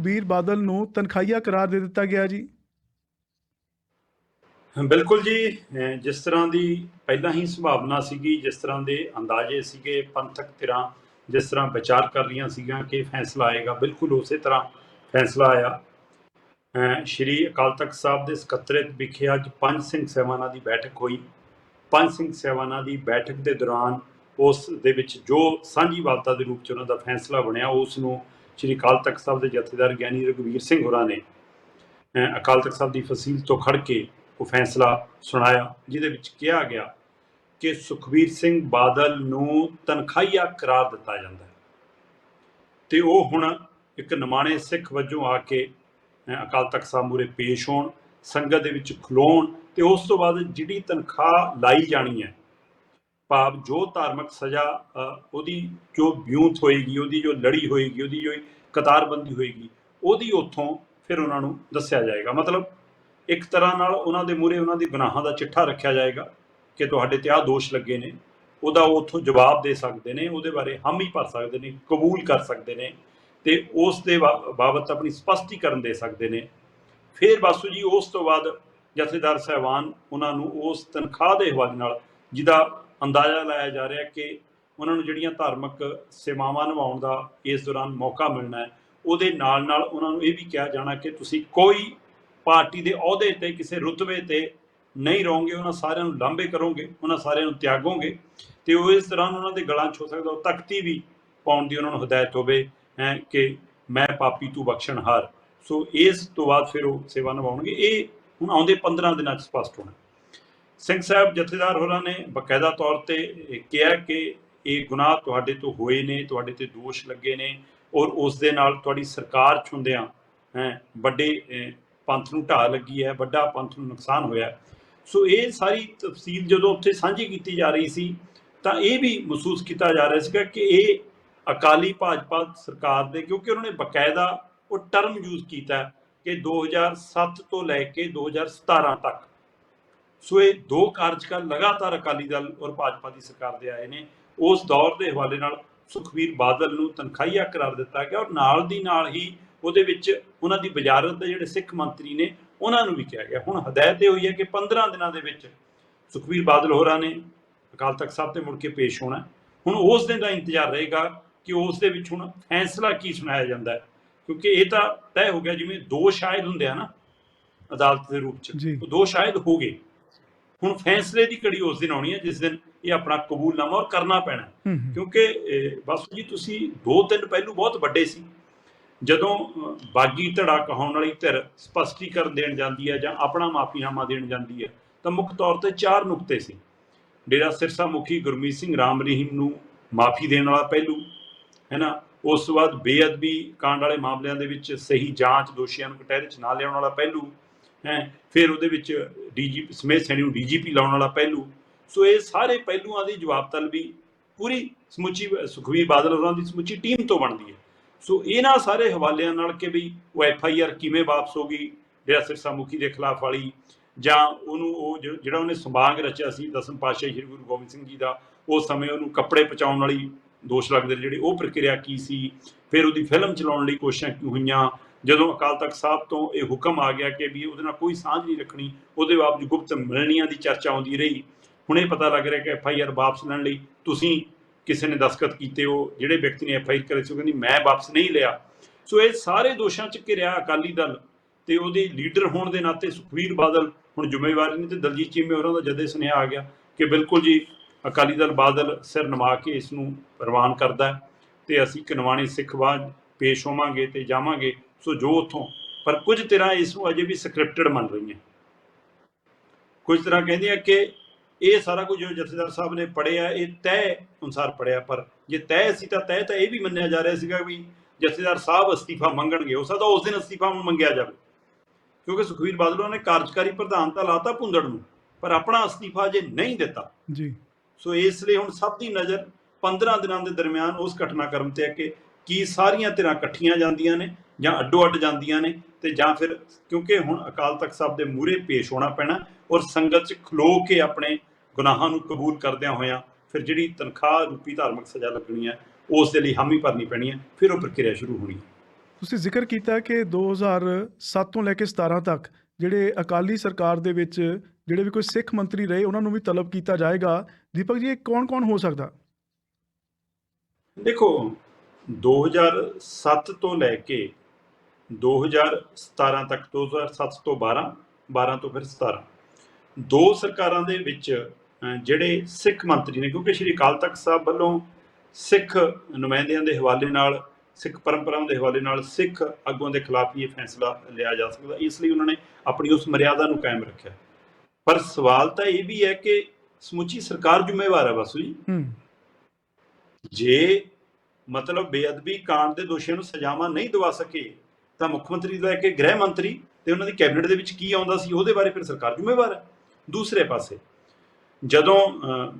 ਵੀਰ ਬਾਦਲ ਨੂੰ ਤਨਖਾਹੀਆ ਕਰਾਰ ਦੇ ਦਿੱਤਾ ਗਿਆ ਜੀ। ਬਿਲਕੁਲ ਜੀ ਜਿਸ ਤਰ੍ਹਾਂ ਦੀ ਪਹਿਲਾਂ ਹੀ ਸੰਭਾਵਨਾ ਸੀਗੀ, ਜਿਸ ਤਰ੍ਹਾਂ ਦੇ ਅੰਦਾਜ਼ੇ ਸੀਗੇ, ਪੰਥਕ ਧਿਰਾਂ ਜਿਸ ਤਰ੍ਹਾਂ ਵਿਚਾਰ ਕਰ ਰਹੀਆਂ ਸੀਗੀਆਂ ਕਿ ਫੈਸਲਾ ਆਏਗਾ, ਬਿਲਕੁਲ ਉਸੇ ਤਰ੍ਹਾਂ ਫੈਸਲਾ ਆਇਆ। ਅਹ ਸ਼੍ਰੀ ਅਕਾਲ ਤਖਤ ਸਾਹਿਬ ਦੇ ਸਕੱਤਰੇਤ ਵਿਖੇ ਅੱਜ ਪੰਜ ਸਿੰਘ ਸਹਿਬਾਨਾਂ ਦੀ ਬੈਠਕ ਹੋਈ। ਪੰਜ ਸਿੰਘ ਸਹਿਬਾਨਾਂ ਦੀ ਬੈਠਕ ਦੇ ਦੌਰਾਨ ਉਸ ਦੇ ਵਿੱਚ ਜੋ ਸਾਂਝੀ ਵਾਲਤਾ ਦੇ ਰੂਪ ਚ ਉਹਨਾਂ ਦਾ ਫੈਸਲਾ ਬਣਿਆ, ਉਸ ਨੂੰ ਸ਼੍ਰੀ ਅਕਾਲ ਤਖਤ ਸਾਹਿਬ ਦੇ ਜਥੇਦਾਰ ਗਿਆਨੀ ਰਘਵੀਰ ਸਿੰਘ ਹੋਰਾਂ ਨੇ ਅਕਾਲ ਤਖਤ ਸਾਹਿਬ ਦੀ ਫਸੀਲ ਤੋਂ ਖੜ ਕੇ ਉਹ ਫੈਸਲਾ ਸੁਣਾਇਆ, ਜਿਹਦੇ ਵਿੱਚ ਕਿਹਾ ਗਿਆ ਕਿ ਸੁਖਬੀਰ ਸਿੰਘ ਬਾਦਲ ਨੂੰ ਤਨਖਾਹੀਆ ਕਰਾਰ ਦਿੱਤਾ ਜਾਂਦਾ ਹੈ। ਤੇ ਉਹ ਹੁਣ ਇੱਕ ਨਿਮਾਣੇ ਸਿੱਖ ਵਜੋਂ ਆ ਕੇ ਅਕਾਲ ਤਖਤ ਸਾਹਿਬ ਮੂਰੇ ਪੇਸ਼ ਹੋਣ, ਸੰਗਤ ਦੇ ਵਿੱਚ ਖਲੋਣ, ਤੇ ਉਸ ਤੋਂ ਬਾਅਦ ਜਿਹੜੀ ਤਨਖਾਹ ਲਾਈ ਜਾਣੀ ਹੈ ਭਾਵ ਜੋ ਧਾਰਮਿਕ ਸਜ਼ਾ ਉਹਦੀ ਜੋ ਵਿਉਂਤ ਹੋਏਗੀ, ਉਹਦੀ ਜੋ ਲੜੀ ਹੋਏਗੀ, ਉਹਦੀ ਜੋ ਕਤਾਰਬੰਦੀ ਹੋਏਗੀ, ਉਹਦੀ ਉੱਥੋਂ ਫਿਰ ਉਹਨਾਂ ਨੂੰ ਦੱਸਿਆ ਜਾਏਗਾ। ਮਤਲਬ ਇੱਕ ਤਰ੍ਹਾਂ ਨਾਲ ਉਹਨਾਂ ਦੇ ਮੂਹਰੇ ਉਹਨਾਂ ਦੀ ਗੁਨਾਹਾਂ ਦਾ ਚਿੱਠਾ ਰੱਖਿਆ ਜਾਏਗਾ ਕਿ ਤੁਹਾਡੇ ਤੇ ਆਹ ਦੋਸ਼ ਲੱਗੇ ਨੇ, ਉਹਦਾ ਉੱਥੋਂ ਜਵਾਬ ਦੇ ਸਕਦੇ ਨੇ, ਉਹਦੇ ਬਾਰੇ ਹਾਮੀ ਭਰ ਸਕਦੇ ਨੇ, ਕਬੂਲ ਕਰ ਸਕਦੇ ਨੇ ਤੇ ਉਸ ਦੇ ਬਾ- ਬਾਬਤ ਆਪਣੀ ਸਪਸ਼ਟੀਕਰਨ ਦੇ ਸਕਦੇ ਨੇ। ਫਿਰ ਬਾਸੂ ਜੀ ਉਸ ਤੋਂ ਬਾਅਦ ਜਥੇਦਾਰ ਸਹਿਬਾਨ ਉਹਨਾਂ ਨੂੰ ਉਸ ਤਨਖਾਹ ਦੇ ਹਵਾਲੇ ਨਾਲ ਜਿਹਦਾ ਅੰਦਾਜ਼ਾ ਲਾਇਆ ਜਾ ਰਿਹਾ ਕਿ ਉਹਨਾਂ ਨੂੰ ਜਿਹੜੀਆਂ ਧਾਰਮਿਕ ਸੇਵਾਵਾਂ ਨਿਭਾਉਣ ਦਾ ਇਸ ਦੌਰਾਨ ਮੌਕਾ ਮਿਲਣਾ ਹੈ, ਉਹਦੇ ਨਾਲ ਨਾਲ ਉਹਨਾਂ ਨੂੰ ਇਹ ਵੀ ਕਿਹਾ ਜਾਣਾ ਕਿ ਤੁਸੀਂ ਕੋਈ ਪਾਰਟੀ ਦੇ ਅਹੁਦੇ ਤੇ, ਕਿਸੇ ਰੁਤਬੇ ਤੇ ਨਹੀਂ ਰਹੋਗੇ, ਉਹਨਾਂ ਸਾਰਿਆਂ ਨੂੰ ਲਾਂਭੇ ਕਰੋਗੇ, ਉਹਨਾਂ ਸਾਰਿਆਂ ਨੂੰ ਤਿਆਗੋਗੇ ਤੇ ਉਹ ਇਸ ਤਰ੍ਹਾਂ ਉਹਨਾਂ ਦੇ ਗਲਾਂ 'ਚ ਹੋ ਸਕਦਾ, ਉਹ ਤਖਤੀ ਵੀ ਪਾਉਣ ਦੀ ਉਹਨਾਂ ਨੂੰ ਹਦਾਇਤ ਹੋਵੇ, ਹੈ, ਕਿ ਮੈਂ ਪਾਪੀ ਤੂੰ ਬਖਸ਼ਣਹਾਰ ਸੋ ਇਸ ਤੋਂ ਬਾਅਦ ਫਿਰ ਉਹ ਸੇਵਾ ਨਿਭਾਉਣਗੇ। ਇਹ ਹੁਣ ਆਉਂਦੇ 15 ਦਿਨਾਂ 'ਚ ਸਪਸ਼ਟ ਹੋਣਾ। ਸਿੰਘ ਸਾਹਿਬ ਜਥੇਦਾਰ ਹੋਰਾਂ ਨੇ ਬਕਾਇਦਾ ਤੌਰ ਤੇ ਕਿਹਾ ਕਿ ਇਹ ਗੁਨਾਹ ਤੁਹਾਡੇ ਤੋਂ ਹੋਏ ਨੇ, ਤੁਹਾਡੇ ਤੇ ਦੋਸ਼ ਲੱਗੇ ਨੇ ਔਰ ਉਸ ਦੇ ਨਾਲ ਤੁਹਾਡੀ ਸਰਕਾਰ ਚ ਹੁੰਦਿਆਂ ਹੈ, ਵੱਡੇ ਪੰਥ ਨੂੰ ਢਾਹ ਲੱਗੀ ਹੈ, ਵੱਡਾ ਪੰਥ ਨੂੰ ਨੁਕਸਾਨ ਹੋਇਆ ਸੋ ਇਹ ਸਾਰੀ ਤਫਸੀਲ ਜਦੋਂ ਉੱਥੇ ਸਾਂਝੀ ਕੀਤੀ ਜਾ ਰਹੀ ਸੀ, ਤਾਂ ਇਹ ਵੀ ਮਹਿਸੂਸ ਕੀਤਾ ਜਾ ਰਿਹਾ ਸੀਗਾ ਕਿ ਇਹ ਅਕਾਲੀ ਭਾਜਪਾ ਸਰਕਾਰ ਦੇ, ਕਿਉਂਕਿ ਉਹਨਾਂ ਨੇ ਬਕਾਇਦਾ ਉਹ ਟਰਮ ਯੂਜ਼ ਕੀਤਾ ਹੈ ਕਿ 2007 ਤੋਂ ਲੈ ਕੇ 2017 ਤੱਕ ਸੋ ਇਹ ਦੋ ਕਾਰਜਕਾਲ ਲਗਾਤਾਰ ਅਕਾਲੀ ਦਲ ਔਰ ਭਾਜਪਾ ਦੀ ਸਰਕਾਰ ਦੇ ਆਏ ਨੇ। ਉਸ ਦੌਰ ਦੇ ਹਵਾਲੇ ਨਾਲ ਸੁਖਵੀਰ ਬਾਦਲ ਨੂੰ ਤਨਖਾਹੀਆ ਕਰਾਰ ਦਿੱਤਾ ਗਿਆ ਔਰ ਨਾਲ ਦੀ ਨਾਲ ਹੀ ਉਹਦੇ ਵਿੱਚ ਉਹਨਾਂ ਦੀ ਵਜ਼ਾਰਤ ਦੇ ਜਿਹੜੇ ਸਿੱਖ ਮੰਤਰੀ ਨੇ ਉਹਨਾਂ ਨੂੰ ਵੀ ਕਿਹਾ ਗਿਆ। ਹੁਣ ਹਦਾਇਤ ਇਹ ਹੋਈ ਹੈ ਕਿ 15 ਦਿਨਾਂ ਦੇ ਵਿੱਚ ਸੁਖਵੀਰ ਬਾਦਲ ਹੋਰਾਂ ਨੇ ਅਕਾਲ ਤਖਤ ਸਾਹਿਬ ਤੇ ਮੁੜ ਕੇ ਪੇਸ਼ ਹੋਣਾ। ਹੁਣ ਉਸ ਦਿਨ ਦਾ ਇੰਤਜ਼ਾਰ ਰਹੇਗਾ ਕਿ ਉਸ ਦੇ ਵਿੱਚ ਹੁਣ ਫੈਸਲਾ ਕੀ ਸੁਣਾਇਆ ਜਾਂਦਾ ਹੈ। ਕਿਉਂਕਿ ਇਹ ਤਾਂ ਤੈਅ ਹੋ ਗਿਆ ਜਿਵੇਂ ਦੋ ਸ਼ਾਇਦ ਹੁੰਦੇ ਆ ਨਾ ਅਦਾਲਤ ਦੇ ਰੂਪ ਚ। ਉਹ ਦੋ ਸ਼ਾਇਦ ਹੋ ਗਏ। ਹੁਣ ਫੈਸਲੇ ਦੀ ਕੜੀ ਉਸ ਦਿਨ ਆਉਣੀ ਹੈ ਜਿਸ ਦਿਨ ਇਹ ਆਪਣਾ ਕਬੂਲਨਾਮਾ ਔਰ ਕਰਨਾ ਪੈਣਾ। ਕਿਉਂਕਿ ਬਾਸੂ ਜੀ ਤੁਸੀਂ ਦੋ ਤਿੰਨ ਪਹਿਲੂ ਬਹੁਤ ਵੱਡੇ ਸੀ। ਜਦੋਂ ਬਾਗੀ ਧੜਾ ਕਹਾਉਣ ਵਾਲੀ ਧਿਰ ਸਪਸ਼ਟੀਕਰਨ ਦੇਣ ਜਾਂਦੀ ਹੈ ਜਾਂ ਆਪਣਾ ਮਾਫੀਨਾਮਾ ਦੇਣ ਜਾਂਦੀ ਹੈ ਤਾਂ ਮੁੱਖ ਤੌਰ ਤੇ ਚਾਰ ਨੁਕਤੇ ਸੀ। ਡੇਰਾ ਸਿਰਸਾ ਮੁਖੀ ਗੁਰਮੀਤ ਸਿੰਘ ਰਾਮ ਰਹੀਮ ਨੂੰ ਮਾਫੀ ਦੇਣ ਵਾਲਾ ਪਹਿਲੂ ਹੈ ਨਾ? ਉਸ ਤੋਂ ਬਾਅਦ ਬੇਅਦਬੀ ਕਾਂਡ ਵਾਲੇ ਮਾਮਲਿਆਂ ਦੇ ਵਿੱਚ ਸਹੀ ਜਾਂਚ ਦੋਸ਼ੀਆਂ ਨੂੰ ਕਟਹਿਰੇ 'ਚ ਨਾ ਲਿਆਉਣ ਵਾਲਾ ਪਹਿਲੂ ਹੈ? ਫਿਰ ਉਹਦੇ ਵਿੱਚ ਡੀਜੀਪੀ ਸਮੇਤ ਸੈਣੀ ਨੂੰ ਡੀਜੀਪੀ ਲਾਉਣ ਵਾਲਾ ਪਹਿਲੂ। ਸੋ ਇਹ ਸਾਰੇ ਪਹਿਲੂਆਂ ਦੀ ਜਵਾਬ ਤਲਬੀ ਪੂਰੀ ਸਮੁੱਚੀ, ਸੁਖਵੀਰ ਬਾਦਲ ਹੋਰਾਂ ਦੀ ਸਮੁੱਚੀ ਟੀਮ ਤੋਂ ਬਣਦੀ ਹੈ। ਸੋ ਇਹਨਾਂ ਸਾਰੇ ਹਵਾਲਿਆਂ ਨਾਲ ਕਿ ਵੀ ਉਹ ਐਫ ਆਈ ਆਰ ਕਿਵੇਂ ਵਾਪਸ ਹੋ ਗਈ, ਜਿਹੜਾ ਸਿਰਸਾ ਮੁਖੀ ਦੇ ਖਿਲਾਫ ਵਾਲੀ, ਜਾਂ ਉਹਨੂੰ ਉਹ ਜਿਹੜਾ ਉਹਨੇ ਸੰਭਾਗ ਰਚਿਆ ਸੀ, ਦਸਮ ਪਾਤਸ਼ਾਹੀ ਸ੍ਰੀ ਗੁਰੂ ਗੋਬਿੰਦ ਸਿੰਘ ਜੀ ਦਾ, ਉਸ ਸਮੇਂ ਉਹਨੂੰ ਕੱਪੜੇ ਪਹੁੰਚਾਉਣ ਵਾਲੀ ਦੋਸ਼ ਲੱਗਦੇ ਨੇ ਜਿਹੜੇ ਉਹ ਪ੍ਰਕਿਰਿਆ ਕੀ ਸੀ, ਫਿਰ ਉਹਦੀ ਫਿਲਮ ਚਲਾਉਣ ਲਈ ਕੋਸ਼ਿਸ਼ਾਂ ਕਿਉਂ ਹੋਈਆਂ ਜਦੋਂ ਅਕਾਲ ਤਖਤ ਸਾਹਿਬ ਤੋਂ ਇਹ ਹੁਕਮ ਆ ਗਿਆ ਕਿ ਵੀ ਉਹਦੇ ਨਾਲ ਕੋਈ ਸਾਂਝ ਨਹੀਂ ਰੱਖਣੀ, ਉਹਦੇ ਬਾਵਜੂਦ ਗੁਪਤ ਮਿਲਣੀਆਂ ਦੀ ਚਰਚਾ ਆਉਂਦੀ ਰਹੀ। ਹੁਣੇ ਪਤਾ ਲੱਗ ਰਿਹਾ ਕਿ ਐਫ ਆਈ ਆਰ ਵਾਪਸ ਲੈਣ ਲਈ ਤੁਸੀਂ ਕਿਸੇ ਨੇ ਦਸਖਤ ਕੀਤੇ ਉਹ ਜਿਹੜੇ ਵਿਅਕਤੀ ਨੇ ਐਫ ਆਈ ਆਰ ਕਰੇ ਸੀ, ਉਹ ਕਹਿੰਦੀ, ਮੈਂ ਵਾਪਸ ਨਹੀਂ ਲਿਆ। ਸੋ ਇਹ ਸਾਰੇ ਦੋਸ਼ਾਂ 'ਚ ਘਿਰਿਆ ਅਕਾਲੀ ਦਲ ਤੇ ਉਹਦੇ ਲੀਡਰ ਹੋਣ ਦੇ ਨਾਤੇ ਸੁਖਵੀਰ ਬਾਦਲ ਹੁਣ ਜ਼ਿੰਮੇਵਾਰੀ ਨੇ ਤੇ ਦਲਜੀਤ ਚੀਮੇ ਹੋਰਾਂ ਦਾ ਜਦੇ ਸੁਨੇਹਾ ਆ ਗਿਆ ਕਿ ਬਿਲਕੁਲ ਜੀ ਅਕਾਲੀ ਦਲ ਬਾਦਲ ਸਿਰ ਨਵਾ ਕੇ ਇਸ ਨੂੰ ਪ੍ਰਵਾਨ ਕਰਦਾ ਹੈ ਤੇ ਅਸੀਂ ਕਨਵਾਣੀ ਸਿੱਖ ਬਾਜ ਪੇਸ਼ ਹੋਵਾਂਗੇ ਤੇ ਜਾਵਾਂਗੇ। ਸੋ ਜੋ ਉਥੋਂ ਪਰ ਕੁਝ ਤਰ੍ਹਾਂ ਇਸ ਨੂੰ ਅਜੇ ਵੀ ਸਕ੍ਰਿਪਟਡ ਮੰਨ ਰਹੀਆਂ। ਕੁਝ ਤਰ੍ਹਾਂ ਕਹਿੰਦੀਆਂ ਕਿ ਇਹ ਸਾਰਾ ਕੁਝ ਜੋ ਜਥੇਦਾਰ ਸਾਹਿਬ ਨੇ ਪੜਿਆ ਇਹ ਤੈਅ ਅਨੁਸਾਰ ਪੜਿਆ ਪਰ ਜੇ ਤੈਅ ਸੀ ਤਾਂ ਤੈਅ ਤਾਂ ਇਹ ਵੀ ਮੰਨਿਆ ਜਾ ਰਿਹਾ ਸੀਗਾ ਵੀ ਜਥੇਦਾਰ ਸਾਹਿਬ ਅਸਤੀਫਾ ਮੰਗਣਗੇ। ਹੋ ਸਕਦਾ ਉਸ ਦਿਨ ਅਸਤੀਫਾ ਮੰਗਿਆ ਜਾਵੇ। ਕਿਉਂਕਿ ਸੁਖਵੀਰ ਬਾਦਲ ਉਹਨਾਂ ਨੇ ਕਾਰਜਕਾਰੀ ਪ੍ਰਧਾਨ ਤਾਂ ਲਾਤਾ ਭੁੰਦੜ ਨੂੰ ਪਰ ਆਪਣਾ ਅਸਤੀਫਾ ਜੇ ਨਹੀਂ ਦਿੱਤਾ। ਜੀ। ਸੋ ਇਸ ਲਈ ਹੁਣ ਸਭ ਦੀ ਨਜ਼ਰ 15 ਦਿਨਾਂ ਦੇ ਦਰਮਿਆਨ ਉਸ ਘਟਨਾਕ੍ਰਮ ਤੇ ਹੈ ਕਿ ਕੀ ਸਾਰੀਆਂ ਧਿਰਾਂ ਇਕੱਠੀਆਂ ਜਾਂਦੀਆਂ ਨੇ। ਜਾਂ ਅੱਡੋ ਅੱਡ ਜਾਂਦੀਆਂ ਨੇ ਤੇ ਜਾਂ ਫਿਰ ਕਿਉਂਕਿ ਹੁਣ ਅਕਾਲ ਤਖਤ ਸਾਹਿਬ ਦੇ ਮੂਹਰੇ ਪੇਸ਼ ਹੋਣਾ ਪੈਣਾ ਔਰ ਸੰਗਤ 'ਚ ਖਲੋ ਕੇ ਆਪਣੇ ਗੁਨਾਹਾਂ ਨੂੰ ਕਬੂਲ ਕਰਦਿਆਂ ਹੋਇਆਂ ਫਿਰ ਜਿਹੜੀ ਤਨਖਾਹ ਰੂਪੀ ਧਾਰਮਿਕ ਸਜ਼ਾ ਲੱਗਣੀ ਹੈ ਉਸ ਦੇ ਲਈ ਹਾਮੀ ਭਰਨੀ ਪੈਣੀ ਹੈ ਫਿਰ ਉਹ ਪ੍ਰਕਿਰਿਆ ਸ਼ੁਰੂ ਹੋਣੀ ਹੈ। ਤੁਸੀਂ ਜ਼ਿਕਰ ਕੀਤਾ ਕਿ 2007 ਤੋਂ ਲੈ ਕੇ 17 ਤੱਕ ਜਿਹੜੇ ਅਕਾਲੀ ਸਰਕਾਰ ਦੇ ਵਿੱਚ ਜਿਹੜੇ ਵੀ ਕੋਈ ਸਿੱਖ ਮੰਤਰੀ ਰਹੇ ਉਹਨਾਂ ਨੂੰ ਵੀ ਤਲਬ ਕੀਤਾ ਜਾਏਗਾ। ਦੀਪਕ ਜੀ ਇਹ ਕੌਣ-ਕੌਣ ਹੋ ਸਕਦਾ? ਦੇਖੋ 2007 ਤੋਂ ਲੈ ਕੇ 2017 ਤੱਕ 2007 ਤੋਂ 12 12 ਤੋਂ ਫਿਰ 17 ਦੋ ਸਰਕਾਰਾਂ ਦੇ ਵਿੱਚ ਜਿਹੜੇ ਸਿੱਖ ਮੰਤਰੀ ਨੇ ਕਿਉਂਕਿ ਸ਼੍ਰੀ ਅਕਾਲ ਤਖਤ ਸਾਹਿਬ ਵੱਲੋਂ ਸਿੱਖ ਨੁਮਾਇੰਦਿਆਂ ਦੇ ਹਵਾਲੇ ਨਾਲ ਸਿੱਖ ਪਰੰਪਰਾਵਾਂ ਦੇ ਹਵਾਲੇ ਨਾਲ ਸਿੱਖ ਆਗੂਆਂ ਦੇ ਖਿਲਾਫ ਹੀ ਇਹ ਫੈਸਲਾ ਲਿਆ ਜਾ ਸਕਦਾ। ਇਸ ਲਈ ਉਹਨਾਂ ਨੇ ਆਪਣੀ ਉਸ ਮਰਿਆਦਾ ਨੂੰ ਕਾਇਮ ਰੱਖਿਆ। ਪਰ ਸਵਾਲ ਤਾਂ ਇਹ ਵੀ ਹੈ ਕਿ ਸਮੁੱਚੀ ਸਰਕਾਰ ਜ਼ਿੰਮੇਵਾਰ ਹੈ ਬਸੂ ਜੀ। ਜੇ ਮਤਲਬ ਬੇਅਦਬੀ ਕਾਂਡ ਦੇ ਦੋਸ਼ੀਆਂ ਨੂੰ ਸਜ਼ਾਵਾਂ ਨਹੀਂ ਦਵਾ ਸਕੇ ਤਾਂ ਮੁੱਖ ਮੰਤਰੀ ਲੈ ਕੇ ਗ੍ਰਹਿ ਮੰਤਰੀ ਤੇ ਉਹਨਾਂ ਦੀ ਕੈਬਨਿਟ ਦੇ ਵਿੱਚ ਕੀ ਆਉਂਦਾ ਸੀ, ਉਹਦੇ ਬਾਰੇ ਫਿਰ ਸਰਕਾਰ ਜ਼ਿੰਮੇਵਾਰ ਹੈ। ਦੂਸਰੇ ਪਾਸੇ, ਜਦੋਂ